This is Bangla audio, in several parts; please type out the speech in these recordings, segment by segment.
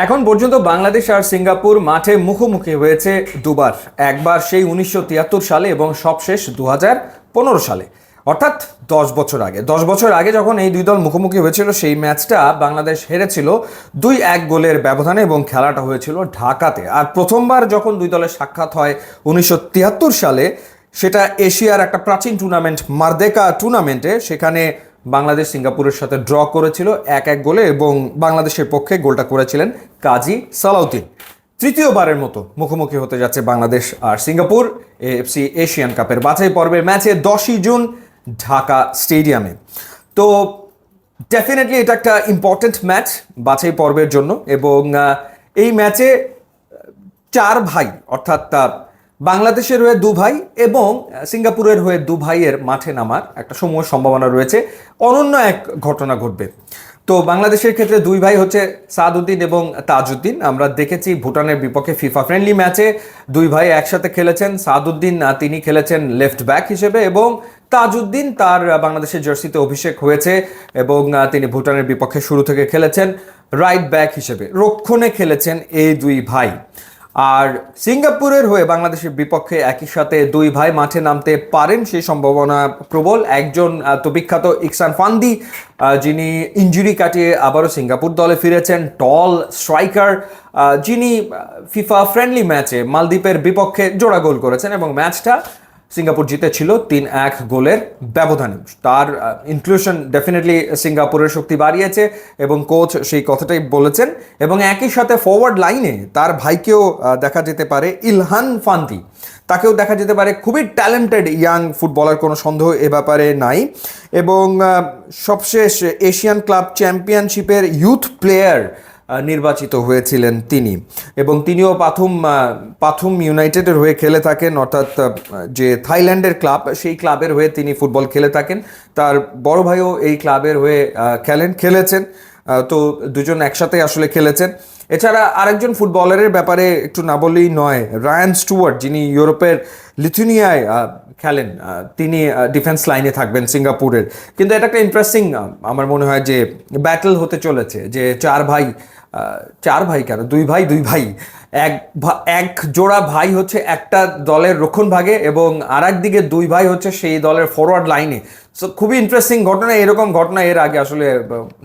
এখন পর্যন্ত বাংলাদেশ আর সিঙ্গাপুর মাঠে মুখোমুখি হয়েছে দুবার। একবার সেই উনিশশো তিয়াত্তর সালে এবং সবশেষ দু হাজার পনেরো সালে। অর্থাৎ দশ বছর আগে। দশ বছর আগে যখন এই দুই দল মুখোমুখি হয়েছিল, সেই ম্যাচটা বাংলাদেশ হেরেছিল দুই এক গোলের ব্যবধানে এবং খেলাটা হয়েছিল ঢাকাতে। আর প্রথমবার যখন দুই দলের সাক্ষাৎ হয় উনিশশো তিয়াত্তর সালে, সেটা এশিয়ার একটা প্রাচীন টুর্নামেন্ট মার্দেকা টুর্নামেন্টে সেখানে বাংলাদেশ সিঙ্গাপুরের সাথে ড্র করেছিল এক এক গোলে এবং বাংলাদেশের পক্ষে গোলটা করেছিলেন কাজী সালাউদ্দিন। তৃতীয়বারের মতো মুখোমুখি হতে যাচ্ছে বাংলাদেশ আর সিঙ্গাপুর এএফসি এশিয়ান কাপের বাছাই পর্বের ম্যাচে দশই জুন ঢাকা স্টেডিয়ামে। তো ডেফিনেটলি এটা একটা ইম্পর্ট্যান্ট ম্যাচ বাছাই পর্বের জন্য এবং এই ম্যাচে চার ভাই অর্থাৎ বাংলাদেশের হয়ে দু ভাই এবং সিঙ্গাপুরের হয়ে দু ভাইয়ের মাঠে নামার একটা সমূহ সম্ভাবনা রয়েছে। অনন্য এক ঘটনা ঘটবে। তো বাংলাদেশের ক্ষেত্রে দুই ভাই হচ্ছে সাদউদ্দিন এবং তাজউদ্দিন। আমরা দেখেছি ভুটানের বিপক্ষে ফিফা ফ্রেন্ডলি ম্যাচে দুই ভাই একসাথে খেলেছেন। সাদউদ্দিন তিনি খেলেছেন লেফট ব্যাক হিসেবে এবং তাজউদ্দিন তার বাংলাদেশের জার্সিতে অভিষেক হয়েছে এবং তিনি ভুটানের বিপক্ষে শুরু থেকে খেলেছেন। রাইট ব্যাক হিসেবে রক্ষণে খেলেছেন এই দুই ভাই। আর সিঙ্গাপুরের হয়ে বাংলাদেশের বিপক্ষে একই সাথে দুই ভাই মাঠে নামতে পারেন সেই সম্ভাবনা প্রবল। একজন তো বিখ্যাত ইকসান ফান্দি যিনি ইঞ্জুরি কাটিয়ে আবারও সিঙ্গাপুর দলে ফিরেছেন, টল স্ট্রাইকার যিনি ফিফা ফ্রেন্ডলি ম্যাচে মালদ্বীপের বিপক্ষে জোড়া গোল করেছেন এবং ম্যাচটা সিঙ্গাপুর জিতেছিল তিন এক গোলের ব্যবধানে। তার ইনক্লুশন ডেফিনেটলি সিঙ্গাপুরের শক্তি বাড়িয়েছে এবং কোচ সেই কথাটাই বলেছেন। এবং একই সাথে ফরওয়ার্ড লাইনে তার ভাইকেও দেখা যেতে পারে ইলহান ফান্তি। তাকেও দেখা যেতে পারে খুবই ট্যালেন্টেড ইয়াং ফুটবলার কোনো সন্দেহ এ ব্যাপারে নাই। এবং সবশেষ এশিয়ান ক্লাব চ্যাম্পিয়নশিপের ইউথ প্লেয়ার নির্বাচিত হয়েছিলেন তিনি। এবং তিনিও পাথুম প্রাথম ইউনাইটেডের হয়ে খেলে থাকেন, অর্থাৎ যে থাইল্যান্ডের ক্লাব, সেই ক্লাবের হয়ে তিনি ফুটবল খেলে থাকেন। তার বড় ভাইও এই ক্লাবের হয়ে খেলেন, খেলেছেন। তো দুজন একসাথে আসলে খেলেছেন। এছাড়া আরেকজন ফুটবলারের ব্যাপারে একটু না বললেই নয়, রায়ান স্টুয়ার্ট, যিনি ইউরোপের লিথুনিয়ায় খেলেন তিনি ডিফেন্স লাইনে থাকবেন সিঙ্গাপুরের। কিন্তু এটা একটা ইন্টারেস্টিং আমার মনে হয় যে ব্যাটল হতে চলেছে, যে চার ভাই চার ভাই কেন? দুই ভাই দুই ভাই। এক এক জোড়া ভাই হচ্ছে একটা দলের রক্ষণ ভাগে এবং আর দিকে দুই ভাই হচ্ছে সেই দলের ফরওয়ার্ড লাইনে সো খুবই ইন্টারেস্টিং ঘটনা, এরকম ঘটনা এর আগে আসলে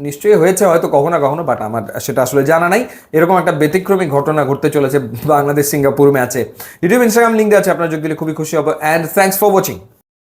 নিশ্চয়ই হয়েছে হয়তো কখনো কখনো বাট আমার, সেটা আসলে জানা নাই। এরকম একটা ব্যতিক্রমী ঘটনা ঘটতে চলেছে বাংলাদেশ সিঙ্গাপুর ম্যাচে। ইউটিউব, ইনস্টাগ্রাম লিঙ্ক আছে, আপনার যোগ দিলে খুবই খুশি হব। And thanks for watching